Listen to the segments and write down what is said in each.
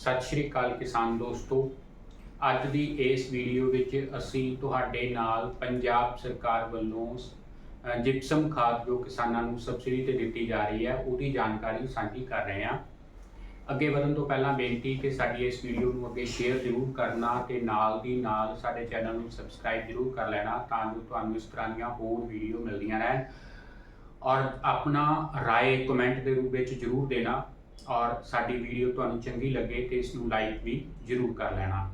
ਸਤਿ ਸ਼੍ਰੀ ਅਕਾਲ ਕਿਸਾਨ ਦੋਸਤੋ। ਅੱਜ ਦੀ ਇਸ ਵੀਡੀਓ ਵਿੱਚ ਅਸੀਂ ਤੁਹਾਡੇ ਨਾਲ ਪੰਜਾਬ ਸਰਕਾਰ ਵੱਲੋਂ ਜਿਪਸਮ ਖਾਦ ਜੋ ਕਿਸਾਨਾਂ ਨੂੰ ਸਬਸਿਡੀ ਤੇ ਦਿੱਤੀ ਜਾ ਰਹੀ ਹੈ, ਉਹਦੀ ਜਾਣਕਾਰੀ ਸਾਂਝੀ ਕਰ ਰਹੇ ਹਾਂ। ਅੱਗੇ ਵਧਣ ਤੋਂ ਪਹਿਲਾਂ ਬੇਨਤੀ ਕਿ ਸਾਡੀ ਇਸ ਵੀਡੀਓ ਨੂੰ ਅੱਗੇ ਸ਼ੇਅਰ ਜ਼ਰੂਰ ਕਰਨਾ ਤੇ ਨਾਲ ਦੀ ਨਾਲ ਸਾਡੇ ਚੈਨਲ ਨੂੰ ਸਬਸਕ੍ਰਾਈਬ ਜ਼ਰੂਰ ਕਰ ਲੈਣਾ ਤਾਂ ਜੋ ਤੁਹਾਨੂੰ ਇਸ ਤਰ੍ਹਾਂ ਦੀਆਂ ਹੋਰ ਵੀਡੀਓ ਮਿਲਦੀਆਂ ਰਹਿਣ। ਔਰ ਆਪਣਾ ਰਾਏ ਕਮੈਂਟ ਦੇ ਰੂਪ ਵਿੱਚ ਜ਼ਰੂਰ ਦੇਣਾ। ਔਰ ਸਾਡੀ ਵੀਡੀਓ ਤੁਹਾਨੂੰ ਚੰਗੀ ਲੱਗੇ ਤੇ ਇਸ ਨੂੰ ਲਾਈਕ ਵੀ ਜ਼ਰੂਰ ਕਰ ਲੈਣਾ।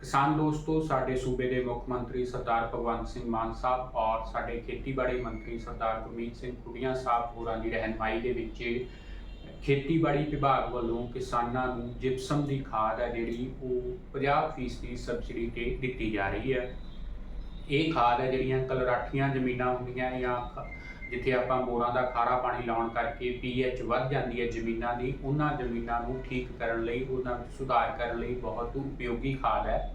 ਕਿਸਾਨ ਦੋਸਤੋ, ਸਾਡੇ ਸੂਬੇ ਦੇ ਮੁੱਖ ਮੰਤਰੀ ਸਰਦਾਰ ਭਗਵੰਤ ਸਿੰਘ ਮਾਨ ਸਾਹਿਬ ਔਰ ਸਾਡੇ ਖੇਤੀਬਾੜੀ ਮੰਤਰੀ ਸਰਦਾਰ ਗੁਰਮੀਤ ਸਿੰਘ ਕੁੜੀਆਂ ਸਾਹਿਬ ਹੋਰਾਂ ਦੀ ਰਹਿਨਮਾਈ ਦੇ ਵਿੱਚ ਖੇਤੀਬਾੜੀ ਵਿਭਾਗ ਵੱਲੋਂ ਕਿਸਾਨਾਂ ਨੂੰ ਜਿਪਸਮ ਦੀ ਖਾਦ ਹੈ ਜਿਹੜੀ ਉਹ 50% ਸਬਸਿਡੀ ਤੇ ਦਿੱਤੀ ਜਾ ਰਹੀ ਹੈ। ਇਹ ਖਾਦ ਹੈ ਜਿਹੜੀਆਂ ਕਲਰਾਠੀਆਂ ਜ਼ਮੀਨਾਂ ਹੁੰਦੀਆਂ ਜਾਂ ਖ- ਜਿੱਥੇ ਆਪਾਂ ਬੋਰਾਂ ਦਾ ਖਾਰਾ ਪਾਣੀ ਲਾਉਣ ਕਰਕੇ ਪੀਐਚ ਵੱਧ ਜਾਂਦੀ ਹੈ ਜ਼ਮੀਨਾਂ ਦੀ, ਉਹਨਾਂ ਜ਼ਮੀਨਾਂ ਨੂੰ ਠੀਕ ਕਰਨ ਲਈ, ਉਹਨਾਂ ਵਿੱਚ ਸੁਧਾਰ ਕਰਨ ਲਈ ਬਹੁਤ ਉਪਯੋਗੀ ਖਾਦ ਹੈ।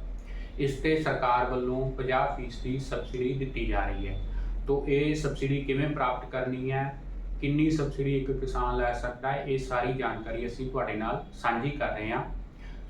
ਇਸ ਤੇ ਸਰਕਾਰ ਵੱਲੋਂ 50% ਸਬਸਿਡੀ ਦਿੱਤੀ ਜਾ ਰਹੀ ਹੈ। ਤੋਂ ਇਹ ਸਬਸਿਡੀ ਕਿਵੇਂ ਪ੍ਰਾਪਤ ਕਰਨੀ ਹੈ? ਕਿੰਨੀ ਸਬਸਿਡੀ ਇੱਕ ਕਿਸਾਨ ਲੈ ਸਕਦਾ ਹੈ? ਇਹ ਸਾਰੀ ਜਾਣਕਾਰੀ ਅਸੀਂ ਤੁਹਾਡੇ ਨਾਲ ਸਾਂਝੀ ਕਰ ਰਹੇ ਹਾਂ।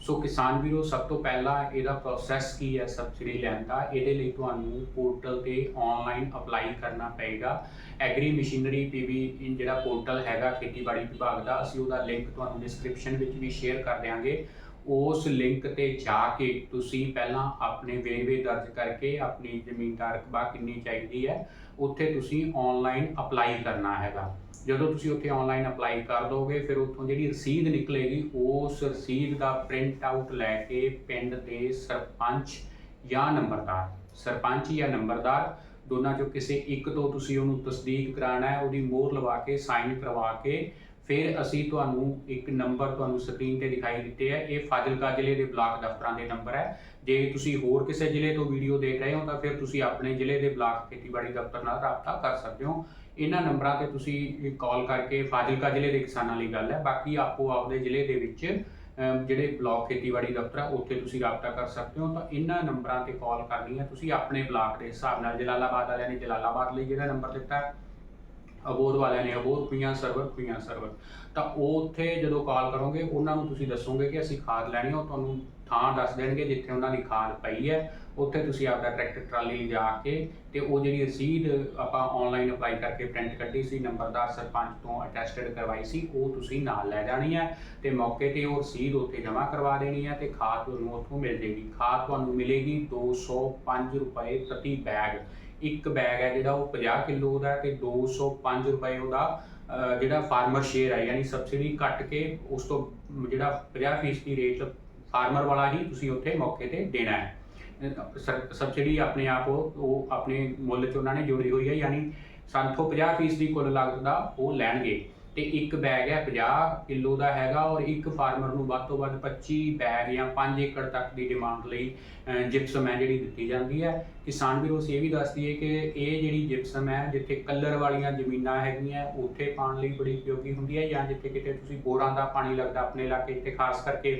ਸੋ ਕਿਸਾਨ ਵੀਰੋ, ਸਭ ਤੋਂ ਪਹਿਲਾਂ ਇਹਦਾ ਪ੍ਰੋਸੈਸ ਕੀ ਹੈ ਸਬਸਿਡੀ ਲੈਣ ਦਾ? ਇਹਦੇ ਲਈ ਤੁਹਾਨੂੰ ਪੋਰਟਲ ਤੇ ਆਨਲਾਈਨ ਅਪਲਾਈ ਕਰਨਾ ਪਏਗਾ। ਐਗਰੀ ਮਸ਼ੀਨਰੀ ਪੀਵੀ ਜਿਹੜਾ ਪੋਰਟਲ ਹੈਗਾ ਖੇਤੀਬਾੜੀ ਵਿਭਾਗ ਦਾ, ਅਸੀਂ ਉਹਦਾ ਲਿੰਕ ਤੁਹਾਨੂੰ ਡਿਸਕ੍ਰਿਪਸ਼ਨ ਵਿੱਚ ਵੀ ਸ਼ੇਅਰ ਕਰ ਦਿਆਂਗੇ। ਉਸ ਲਿੰਕ ਤੇ ਜਾ ਕੇ ਤੁਸੀਂ ਪਹਿਲਾਂ ਆਪਣੇ ਵੇਰਵੇ ਦਰਜ ਕਰਕੇ ਆਪਣੀ ਜ਼ਮੀਨ ਦਾ ਰਕਬਾ ਕਿੰਨੀ ਚਾਹੀਦੀ ਹੈ, ਉੱਥੇ ਤੁਸੀਂ ਆਨਲਾਈਨ ਅਪਲਾਈ ਕਰਨਾ ਹੈਗਾ। ਜਦੋਂ ਤੁਸੀਂ ਉੱਥੇ ਆਨਲਾਈਨ ਅਪਲਾਈ ਕਰ ਦੋਗੇ, ਫਿਰ ਉੱਥੋਂ ਜਿਹੜੀ ਰਸੀਦ ਨਿਕਲੇਗੀ, ਉਸ ਰਸੀਦ ਦਾ ਪ੍ਰਿੰਟ ਆਊਟ ਲੈ ਕੇ ਪਿੰਡ ਦੇ ਸਰਪੰਚ ਜਾਂ ਨੰਬਰਦਾਰ, ਸਰਪੰਚ ਜਾਂ ਨੰਬਰਦਾਰ, ਦੋਨਾਂ ਚੋਂ ਕਿਸੇ ਇੱਕ ਤੋਂ ਤੁਸੀਂ ਉਹਨੂੰ ਤਸਦੀਕ ਕਰਾਉਣਾ ਹੈ, ਉਹਦੀ ਮੋਹਰ ਲਵਾ ਕੇ ਸਾਈਨ ਕਰਵਾ ਕੇ ਫਿਰ ਅਸੀਂ ਤੁਹਾਨੂੰ ਇੱਕ ਨੰਬਰ ਤੁਹਾਨੂੰ ਸਕਰੀਨ ਤੇ ਦਿਖਾਈ ਦਿੱਤੇ ਹੈ ਇਹ ਫਾਜ਼ਿਲਕਾ ਜ਼ਿਲ੍ਹੇ ਦੇ ਬਲਾਕ ਦਫ਼ਤਰਾਂ ਦੇ ਨੰਬਰ ਹੈ ਜੇ ਤੁਸੀਂ ਹੋਰ ਕਿਸੇ ਜ਼ਿਲ੍ਹੇ ਤੋਂ ਵੀਡੀਓ ਦੇਖ ਰਹੇ ਹੋ ਤਾਂ ਫਿਰ ਤੁਸੀਂ ਆਪਣੇ ਜ਼ਿਲ੍ਹੇ ਦੇ ਬਲਾਕ ਖੇਤੀਬਾੜੀ ਦਫ਼ਤਰ ਨਾਲ ਰਾਬਤਾ ਕਰ ਸਕਦੇ ਹੋ। ਇਹਨਾਂ ਨੰਬਰਾਂ ਤੇ ਤੁਸੀਂ ਕਾਲ ਕਰਕੇ ਫਾਜ਼ਿਲਕਾ ਜ਼ਿਲ੍ਹੇ ਦੇ ਕਿਸਾਨਾਂ ਲਈ ਗੱਲ ਹੈ। ਬਾਕੀ ਆਪੋ ਆਪਦੇ ਜ਼ਿਲ੍ਹੇ ਦੇ ਵਿੱਚ ਜਿਹੜੇ ਬਲਾਕ ਖੇਤੀਬਾੜੀ ਦਫ਼ਤਰ ਆ, ਉੱਥੇ ਤੁਸੀਂ ਰਾਬਤਾ ਕਰ ਸਕਦੇ ਹੋ। ਤਾਂ ਇਹਨਾਂ ਨੰਬਰਾਂ ਤੇ ਕਾਲ ਕਰਨੀ ਹੈ ਤੁਸੀਂ ਆਪਣੇ ਬਲਾਕ ਦੇ ਹਿਸਾਬ ਨਾਲ ਜਲਾਲਾਬਾਦ ਵਾਲਿਆਂ ਨੇ ਜਲਾਲਾਬਾਦ ਲਈ ਜਿਹੜਾ ਨੰਬਰ ਦਿੱਤਾ। ਅਬੋਧ ਵਾਲਿਆਂ ਨੇ, ਅਬੋਧ ਖੁਈਆਂ ਸਰਵਰ ਖੁਈਆਂ ਸਰਵਰ। ਤਾਂ ਉਹ ਉੱਥੇ ਜਦੋਂ ਕਾਲ ਕਰੋਗੇ, ਉਹਨਾਂ ਨੂੰ ਤੁਸੀਂ ਦੱਸੋਗੇ ਕਿ ਅਸੀਂ ਖਾਦ ਲੈਣੀ ਹੈ ਉਹ ਤੁਹਾਨੂੰ ਥਾਂ ਦੱਸ ਦੇਣਗੇ ਜਿੱਥੇ ਉਹਨਾਂ ਦੀ ਖਾਦ ਪਈ ਹੈ। ਉੱਥੇ ਤੁਸੀਂ ਆਪਦਾ ਟਰੈਕਟਰ, ਟਰਾਲੀ ਲਿਜਾ ਕੇ ਤੇ ਉਹ ਜਿਹੜੀ ਰਸੀਦ ਆਪਾਂ ਆਨਲਾਈਨ ਅਪਲਾਈ ਕਰਕੇ ਪ੍ਰਿੰਟ ਕੱਢੀ ਸੀ, ਨੰਬਰਦਾਰ ਸਰਪੰਚ ਤੋਂ ਅਟੈਸਟਡ ਕਰਵਾਈ ਸੀ, ਉਹ ਤੁਸੀਂ ਨਾਲ ਲੈ ਜਾਣੀ ਹੈ ਤੇ ਮੌਕੇ ਤੇ ਉਹ ਰਸੀਦ ਉੱਥੇ ਜਮ੍ਹਾਂ ਕਰਵਾ ਦੇਣੀ ਹੈ ਤੇ ਖਾਦ ਤੁਹਾਨੂੰ ਉੱਥੋਂ ਮਿਲ ਜੇਗੀ ਖਾਦ ਤੁਹਾਨੂੰ ਮਿਲੇਗੀ 205 ਰੁਪਏ ਪ੍ਰਤੀ ਬੈਗ। ਇੱਕ ਬੈਗ ਹੈ ਜਿਹੜਾ ਉਹ 50 ਕਿਲੋ ਦਾ ਹੈ ਤੇ 205 ਰੁਪਏ ਉਹਦਾ ਜਿਹੜਾ ਫਾਰਮਰ ਸ਼ੇਅਰ ਹੈ ਯਾਨੀ ਸਬਸਿਡੀ ਕੱਟ ਕੇ ਉਸ ਤੋਂ ਜਿਹੜਾ 50% ਰੇਟ ਫਾਰਮਰ ਵਾਲਾ ਹੀ ਤੁਸੀਂ ਉੱਥੇ ਮੌਕੇ ਤੇ ਦੇਣਾ ਹੈ। ਸਬਸਿਡੀ ਆਪਣੇ ਆਪ ਉਹ ਉਹ ਆਪਣੇ ਮੁੱਲ 'ਚ ਉਹਨਾਂ ਨੇ ਜੋੜੀ ਹੋਈ ਹੈ, ਯਾਨੀ ਸਾਥੋਂ 50% ਦੀ ਕੁੱਲ ਲਾਗਤ ਦਾ ਉਹ ਲੈਣਗੇ। ਤੇ ਇੱਕ ਬੈਗ ਹੈ 50 ਕਿਲੋ ਦਾ ਹੈਗਾ ਔਰ ਇੱਕ ਫਾਰਮਰ ਨੂੰ ਵੱਧ ਤੋਂ ਵੱਧ 25 ਬੈਗ ਜਾਂ 5 ਏਕੜ ਤੱਕ ਦੀ ਡਿਮਾਂਡ ਲਈ ਜਿਪਸਮ ਹੈ ਜਿਹੜੀ ਦਿੱਤੀ ਜਾਂਦੀ ਹੈ। ਕਿਸਾਨ ਵੀਰੋਸ ਇਹ ਵੀ ਦੱਸਦੀ ਹੈ ਕਿ ਇਹ ਜਿਹੜੀ ਜਿਪਸਮ ਹੈ, ਜਿੱਥੇ ਕਲਰ ਵਾਲੀਆਂ ਜ਼ਮੀਨਾਂ ਹੈਗੀਆਂ, ਉੱਥੇ ਪਾਣ ਲਈ ਬੜੀ ਉਪਯੋਗੀ ਹੁੰਦੀ ਹੈ ਜਾਂ ਜਿੱਥੇ ਕਿਤੇ ਤੁਸੀਂ ਬੋਰਾਂ ਦਾ ਪਾਣੀ ਲੱਗਦਾ ਆਪਣੇ ਇਲਾਕੇ 'ਤੇ ਖਾਸ ਕਰਕੇ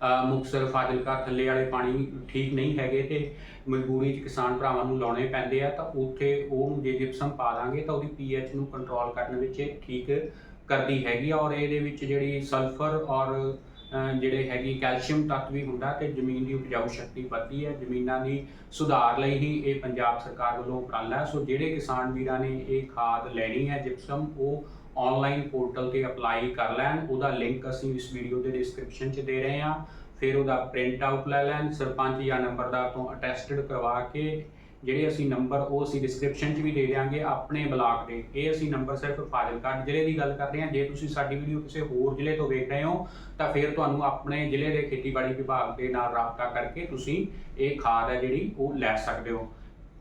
ਅਹ ਮੁਕਤਸਰ, ਫਾਜ਼ਿਲਕਾ ਥੱਲੇ ਵਾਲੇ ਪਾਣੀ ਠੀਕ ਨਹੀਂ ਹੈਗੇ ਤੇ ਮਜਬੂਰੀ 'ਚ ਕਿਸਾਨ ਭਰਾਵਾਂ ਨੂੰ ਲਾਉਣੇ ਪੈਂਦੇ ਆ ਤਾਂ ਉੱਥੇ ਉਹਨੂੰ ਜੇ ਜਿਪਸਮ ਪਾ ਦਾਂਗੇ ਤਾਂ ਉਹਦੀ ਪੀਐਚ ਨੂੰ ਕੰਟਰੋਲ ਕਰਨ ਵਿੱਚ ਇਹ ਠੀਕ ਕਰਦੀ ਹੈਗੀ ਆ ਔਰ ਇਹਦੇ ਵਿੱਚ ਜਿਹੜੀ ਸਲਫਰ ਔਰ ਜਿਹੜੇ ਹੈਗੀ ਕੈਲਸ਼ੀਅਮ ਤੱਤ ਵੀ ਹੁੰਦਾ ਤੇ ਜ਼ਮੀਨ ਦੀ ਉਪਜਾਊ ਸ਼ਕਤੀ ਵੱਧਦੀ ਹੈ, ਜ਼ਮੀਨਾਂ ਦੀ ਸੁਧਾਰ ਲਈ ਹੀ ਇਹ ਪੰਜਾਬ ਸਰਕਾਰ ਵੱਲੋਂ ਉਪਰਾਲਾ ਸੋ ਜਿਹੜੇ ਕਿਸਾਨ ਵੀਰਾਂ ਨੇ ਇਹ ਖਾਦ ਲੈਣੀ ਹੈ ਜਿਪਸਮ ਉਹ ਆਨਲਾਈਨ ਪੋਰਟਲ ਤੇ ਅਪਲਾਈ ਕਰ ਲੈਣ, ਉਹਦਾ ਲਿੰਕ ਅਸੀਂ ਇਸ ਵੀਡੀਓ ਦੇ ਡਿਸਕ੍ਰਿਪਸ਼ਨ 'ਚ ਦੇ ਰਹੇ ਹਾਂ। ਫਿਰ ਉਹਦਾ ਪ੍ਰਿੰਟ ਆਊਟ ਲੈ ਲੈਣ, ਸਰਪੰਚ ਜਾਂ ਨੰਬਰਦਾਰ ਤੋਂ ਅਟੈਸਟਡ ਕਰਵਾ ਕੇ ਜਿਹੜੇ ਅਸੀਂ ਨੰਬਰ ਉਹ ਅਸੀਂ ਡਿਸਕ੍ਰਿਪਸ਼ਨ 'ਚ ਵੀ ਦੇ ਦਿਆਂਗੇ ਆਪਣੇ ਬਲਾਕ ਦੇ। ਇਹ ਅਸੀਂ ਨੰਬਰ ਸਿਰਫ ਫਾਜ਼ਿਲਕਾ ਜ਼ਿਲ੍ਹੇ ਦੀ ਗੱਲ ਕਰ ਰਹੇ ਹਾਂ। ਜੇ ਤੁਸੀਂ ਸਾਡੀ ਵੀਡੀਓ ਕਿਸੇ ਹੋਰ ਜ਼ਿਲ੍ਹੇ ਤੋਂ ਵੇਖ ਰਹੇ ਹੋ, ਤਾਂ ਫਿਰ ਤੁਹਾਨੂੰ ਆਪਣੇ ਜ਼ਿਲ੍ਹੇ ਦੇ ਖੇਤੀਬਾੜੀ ਵਿਭਾਗ ਦੇ ਨਾਲ ਰਾਬਤਾ ਕਰਕੇ ਤੁਸੀਂ ਇਹ ਖਾਦ ਹੈ ਜਿਹੜੀ ਉਹ ਲੈ ਸਕਦੇ ਹੋ।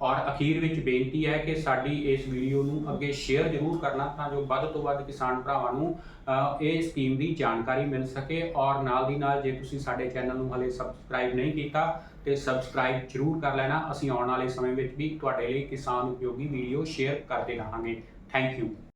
ਔਰ ਅਖੀਰ ਵਿੱਚ ਬੇਨਤੀ ਹੈ ਕਿ ਸਾਡੀ ਇਸ ਵੀਡੀਓ ਨੂੰ ਅੱਗੇ ਸ਼ੇਅਰ ਜ਼ਰੂਰ ਕਰਨਾ ਤਾਂ ਜੋ ਵੱਧ ਤੋਂ ਵੱਧ ਕਿਸਾਨ ਭਰਾਵਾਂ ਨੂੰ ਇਹ ਸਕੀਮ ਦੀ ਜਾਣਕਾਰੀ ਮਿਲ ਸਕੇ ਔਰ ਨਾਲ ਦੀ ਨਾਲ ਜੇ ਤੁਸੀਂ ਸਾਡੇ ਚੈਨਲ ਨੂੰ ਹਲੇ ਸਬਸਕ੍ਰਾਈਬ ਨਹੀਂ ਕੀਤਾ ਤੇ ਸਬਸਕ੍ਰਾਈਬ ਜ਼ਰੂਰ ਕਰ ਲੈਣਾ। ਅਸੀਂ ਆਉਣ ਵਾਲੇ ਸਮੇਂ ਵਿੱਚ ਵੀ ਤੁਹਾਡੇ ਲਈ ਕਿਸਾਨ ਉਪਯੋਗੀ ਵੀਡੀਓ ਸ਼ੇਅਰ ਕਰਦੇ ਰਹਾਂਗੇ। Thank you